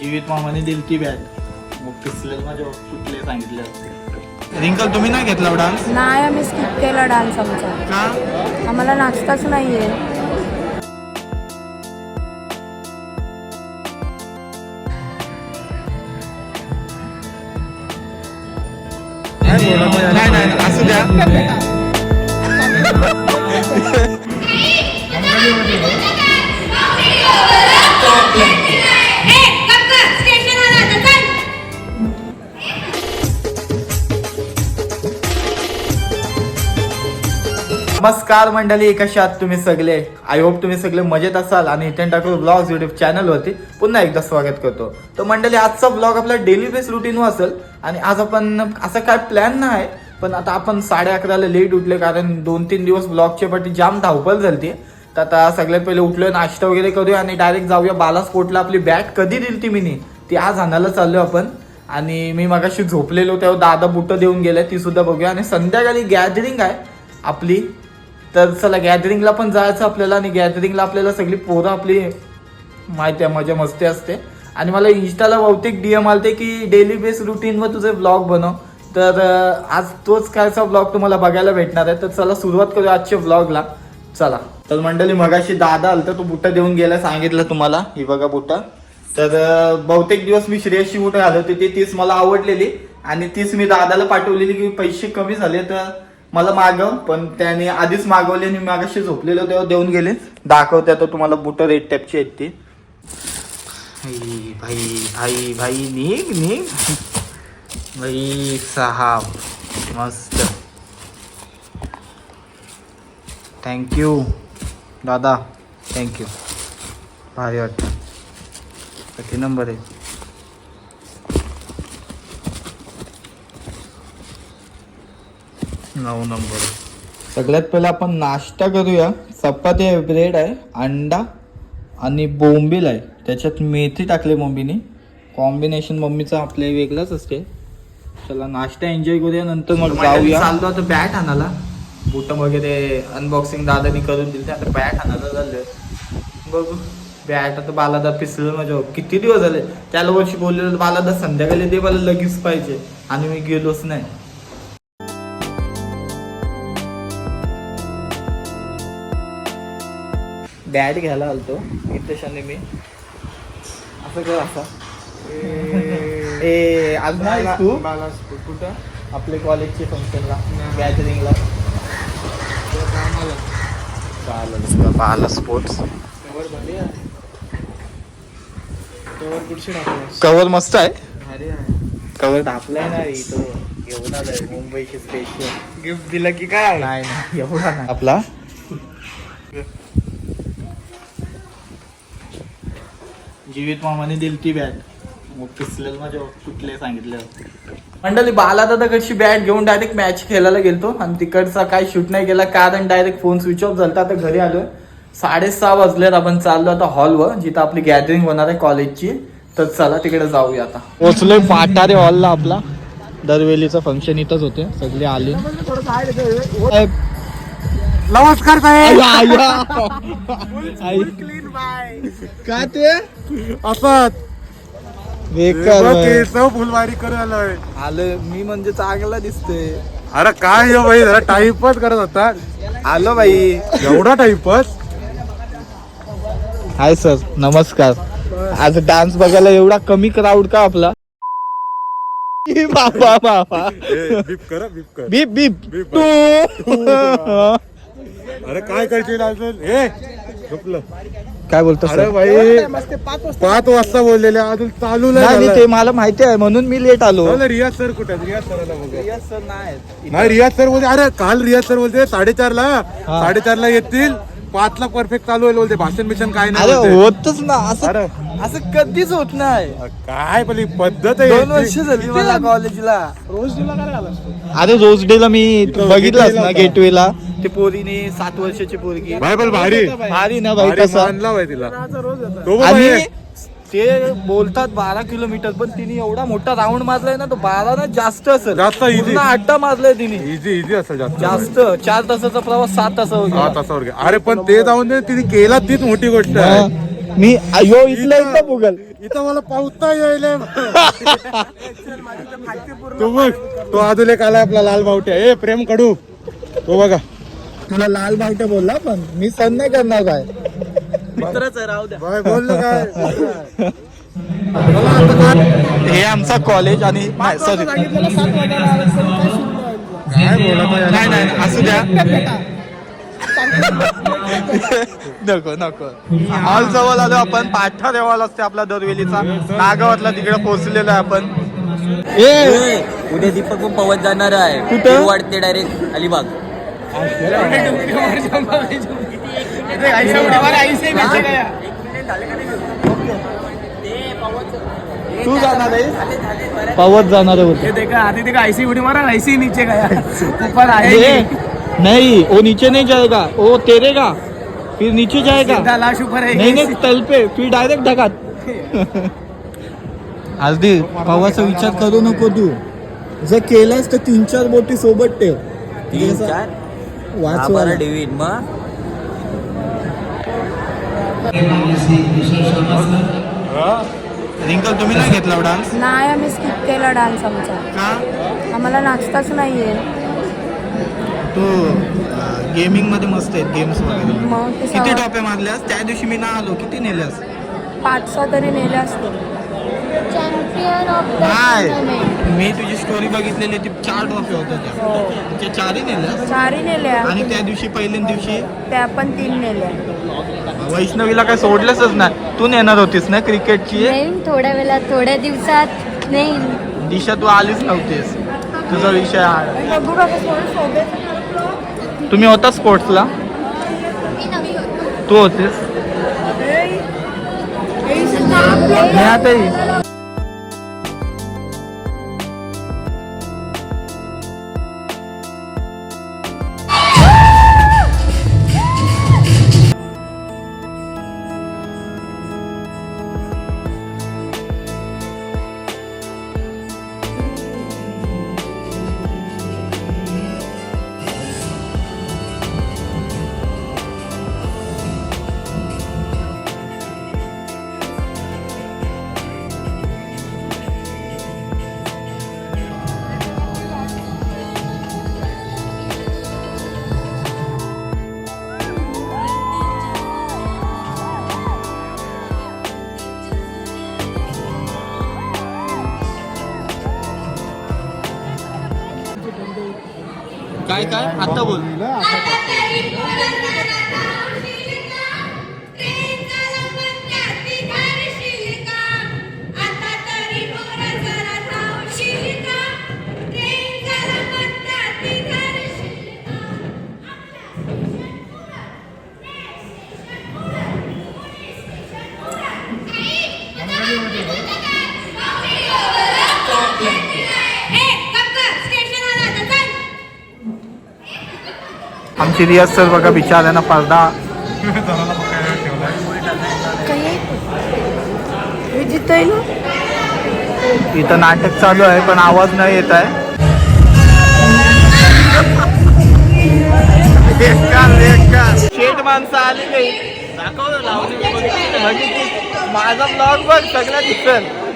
जीवित मामाने दिली ती बॅट मग पिसले माझ्या कुठले सांगितलं रिंकल तुम्ही नाही घेतला डान्स? नाही आम्ही स्किप केला डान्स आमचा. का? आम्हाला नाचताच नाहीये. नाही नाही असू द्या. नमस्कार मंडळी कशा आहात तुम्ही सगळे? आय होप तुम्ही सगळे मजेत असाल आणि इथे टाकू ब्लॉग्स युट्यूब चॅनलवरती पुन्हा एकदा स्वागत करतो. तर मंडळी आजचा ब्लॉग आपला डेली बेस रुटीन असेल आणि आज आपण असं काय प्लॅन नाही पण आता आपण साडे अकराला लेट उठले कारण दोन तीन दिवस ब्लॉगच्या पाठी जाम धावपळ झाली तर आता सगळ्यात पहिले उठलो नाश्ता वगैरे करूया आणि डायरेक्ट जाऊया बाला आपली बॅट कधी दिली ती मी ती आज आणायला चाललो आपण. आणि मी मगाशी झोपलेलो तेव्हा दादा बुटं देऊन गेले ती सुद्धा बघूया. आणि संध्याकाळी गॅदरिंग आहे आपली तर चला गॅदरिंगला पण जायचं आपल्याला आणि गॅदरिंगला आपल्याला सगळी पोरं आपली माहिती आहे मजा मस्ती असते. आणि मला इन्स्टाला बहुतेक डीएम आलते की डेली बेस रुटीनवर तुझे ब्लॉग बनव. तर आज तोच कायचा ब्लॉग तुम्हाला बघायला भेटणार आहे. तर चला सुरुवात करूया आजच्या ब्लॉगला चला. तर मंडळी मगाशी दादा आलं तर तो बुट्टा देऊन गेला सांगितलं तुम्हाला. ही बघा बुट्टा तर बहुतेक दिवस मी श्रेयसची बुटं घालत होती. तीच मला आवडलेली. आणि तीच मी दादाला पाठवलेली की पैसे कमी झाले तर मला मागव पण त्याने आधीच मागवले आणि मागाशी झोपलेलं तेव्हा देऊन गेले. दाखवते आता तुम्हाला बुट रेड टाईपची आहेत ती. भाई भाई भाई भाई निघ निघ. भाई सहा मस्त. थँक्यू दादा थँक्यू भारी वाटतं किती नंबर आहे नऊ नंबर सगळ्यात पहिला आपण नाश्ता करूया. चपाती आहे ब्रेड आहे अंडा आणि बोंबील आहे. त्याच्यात मेथी टाकली मम्मीने. कॉम्बिनेशन मम्मीचं आपले वेगळंच असते. चला नाश्ता एन्जॉय करूया नंतर मग जाऊया. चाललो आता बॅट आणायला. बुट वगैरे अनबॉक्सिंग दादानी करून दिली. आता बॅट आणायला झालं बघू. बॅट आता बालादा पिसलं माझ्या किती दिवस झाले? त्याला वर्षी बोललेलं बालादा संध्याकाळी दे मला लगेच पाहिजे. आणि मी गेलोच नाही. बॅट घ्यायला आलतो. इथेशाने मी. असं कर असा ए आज नाही तू? कुठं? आपल्या कॉलेजच्या फंक्शनला गॅदरिंगला पाहिलं स्पोर्ट्स कवर मस्त आहे. कवर टाकलाय ना तो. एवढा आहे मुंबईची स्पेशल गिफ्ट दिलं की काय? नाही नाही एवढा नाही. आपला? जीवित मामाने दिली ती बॅट मग पिसलेलं माझ्या कुठले सांगितलं? मंडळी बाला दादाकडची बॅट घेऊन डायरेक्ट मॅच खेळायला गेलतो. आणि तिकडचा काय शूट नाही केला कारण डायरेक्ट फोन स्विच ऑफ झाला आता घरी आलोय. साडेसहा वाजलेत आपण चाललो आता हॉलवर जिथं आपली गॅदरिंग होणार आहे कॉलेजची तर चला तिकडे जाऊया आता. पोचलोय पाटारे हॉलला आपला. दरवेलीचं फंक्शन इथंच होते. सगळे आले. नमस्कार साहेब. काय ते? असत बेकार बाई. फुलवारी करून आलोय. आलं मी म्हणजे चांगला दिसतोय. अरे काय हो भाई जरा टाइमपास करत होता. आलो बाई. एवढा टाइमपास हाय सर नमस्कार. आज डान्स बघायला एवढा कमी क्राऊड का आपला? बाबा बाबा. बीप कर बीप कर. बीप बीप. बीप. तू. अरे काय करशील अजून? हे झोपलं. काय बोलतो अरे सर? भाई पाच वाजता बोललेले अजून चालू नाही नाही नाही, ते मला माहिती आहे म्हणून मी लेट आलो. रियाज सर कुठे आहेत? रियाज सरांना बघा सर नाही नाही रियाज सर बोलते अरे काल रियाज सर बोलते साडेचार ला साडेचार ला येतील. पाच ला परफेक्ट चालू होईल बोलते. भाषण बिषण काय नाही बोलते. होतच ना. असं अरे. असं कधीच होत नाही. काय पण ही पद्धत आहे. दोन वर्ष याची. झाली मला कॉलेजला रोज तुला काय आला अरे रोज डेला मी बघितलंच ना. गेटवेला ते पोरीने सात वर्षाची पोरगी. भाई पण भारी. भारी ना भाई भारी तसा. मानला भाई तिला. तो पण आणि भाई. ते बोलतात बारा किलोमीटर पण तिने एवढा मोठा राऊंड मारलाय ना तो बारा ना जास्त असेल. जास्त easy. पूर्ण अड्डा मारलाय तिने. इझी इझी असेल जास्त. जास्त. चार तासाचा प्रवास सात तासावर. तासावर. अरे पण ते जाऊन दे तिने केला तीच मोठी गोष्ट आहे. मी अयो इथलं इथं भुगल इथं मला पावता यायला तो बघ तो अजून एक आला आपला लाल बावट्या ए प्रेम कडू. तो बघा. तुला लाल बावटे बोलला पण मी सण नाही करणार काय? हे आमचा कॉलेज आणि सॉरी? नाही नाही असू द्या. नको नको. हॉल जवळ आलो आपण पाठा देवाला असते आपला दरवेलीचा. नागावातला तिकडे पोहोचलेलो आहे आपण. ए! उद्या दीपक पण पवत जाणार आहे. कुठं? ते वाढते डायरेक्ट अलिबाग. तू जाणार आहे पवत जाणार आहे आधी देखा ऐसी उड़ी मारा ऐसे ही नीचे गया. ए, नहीं वो नीचे नहीं जाएगा वो तेरेगा फिर नीचे जाएगा. लाश ऊपर है नाही नाही तल पे फिर डायरेक्ट ढगात हल्दी पवाचा विचार करू नको तू. जर केलास तर तीन चार बोटी सोबत ठेव. तीन चार? हा वाचवा बरा डेव्हिड मग? रिंकल तुम्ही नाही घेतला डान्स? नाही आम्ही स्किप केला डान्स आमचा. का? आम्हाला नाचताच नाही येईल तू गेमिंगमध्ये मस्त आहेत गेम्स वगैरे. मग ते किती सवय- टॉपे मारल्यास? त्या दिवशी मी ना आलो किती नेल्यास? पाच सहा तरी नेले असतील. चॅम्पियन ऑफ नाही मी तुझी स्टोरी बघितलेली ती चार ट्रॉफी होत्या त्या. हो. त्या चारही नेल्यास चारही नेल्या. आणि त्या दिवशी पहिल्या दिवशी? त्या पण तीन नेल्या. वैष्णवीला काय सोडलंच नाही. तू नेणार होतीस ना क्रिकेटची? नाही थोड्या वेळात थोड्या दिवसात. नाही. दिशा तू आलीच नव्हतीस. तुझा विषय हा. बघू का कसं सोबत तुम्ही होता स्पोर्ट्सला? तू होतीस? नेहाताई काय काय? आता बोल. आमची रिहर्सल बघा बिचाऱ्यानं पडदा. विजित येईल इथं नाटक चालू आहे पण आवाज नाही येत आहे. बेकार, माणसं आली नाही. दाखवलं माझा ब्लॉग बघ सगळं दिसल.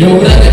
योगराज है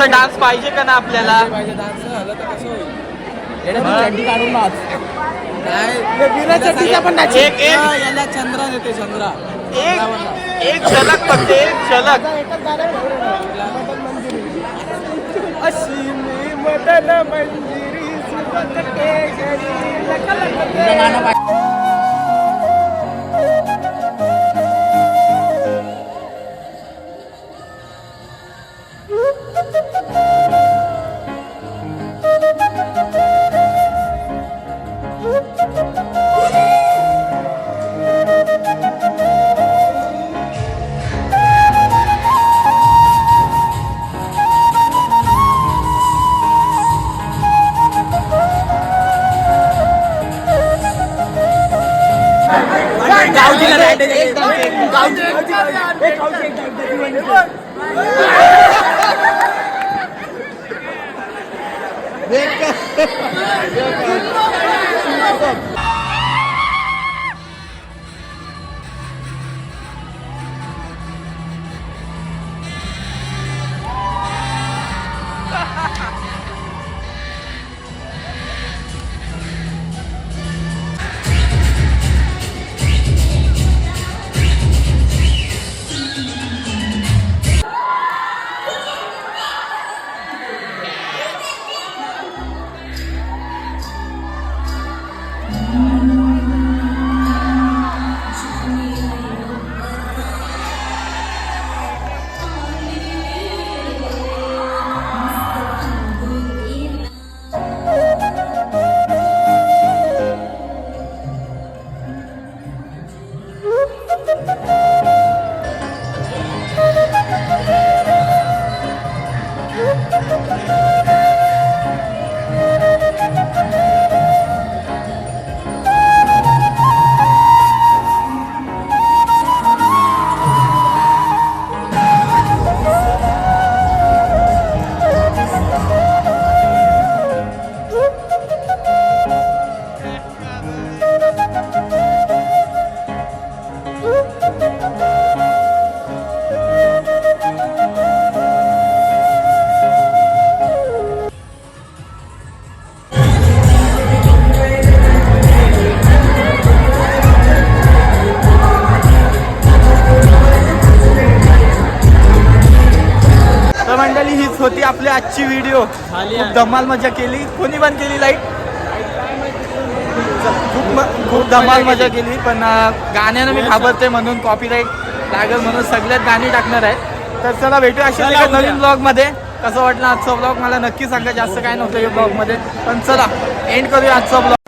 याचा डान्स पाहिजे का ना आपल्याला? एक एक. याला चंद्रा देते चंद्रा. एक एक झलक फक्त एक झलक. अशी मी मदन मंजिरी लक लक तर धमाल मजा केली. कोणी पण केली लाइट खूप खूप धमाल मजा केली पण गाण्यानं मी घाबरते म्हणून कॉपीराईट लागेल म्हणून सगळ्यात गाणी टाकणार आहे. तर चला भेटू अशा एका नवीन ब्लॉगमध्ये कसं वाटलं आजचा ब्लॉग मला नक्की सांगा जास्त काय नव्हतं या ब्लॉगमध्ये पण चला एंड करूया आजचा ब्लॉग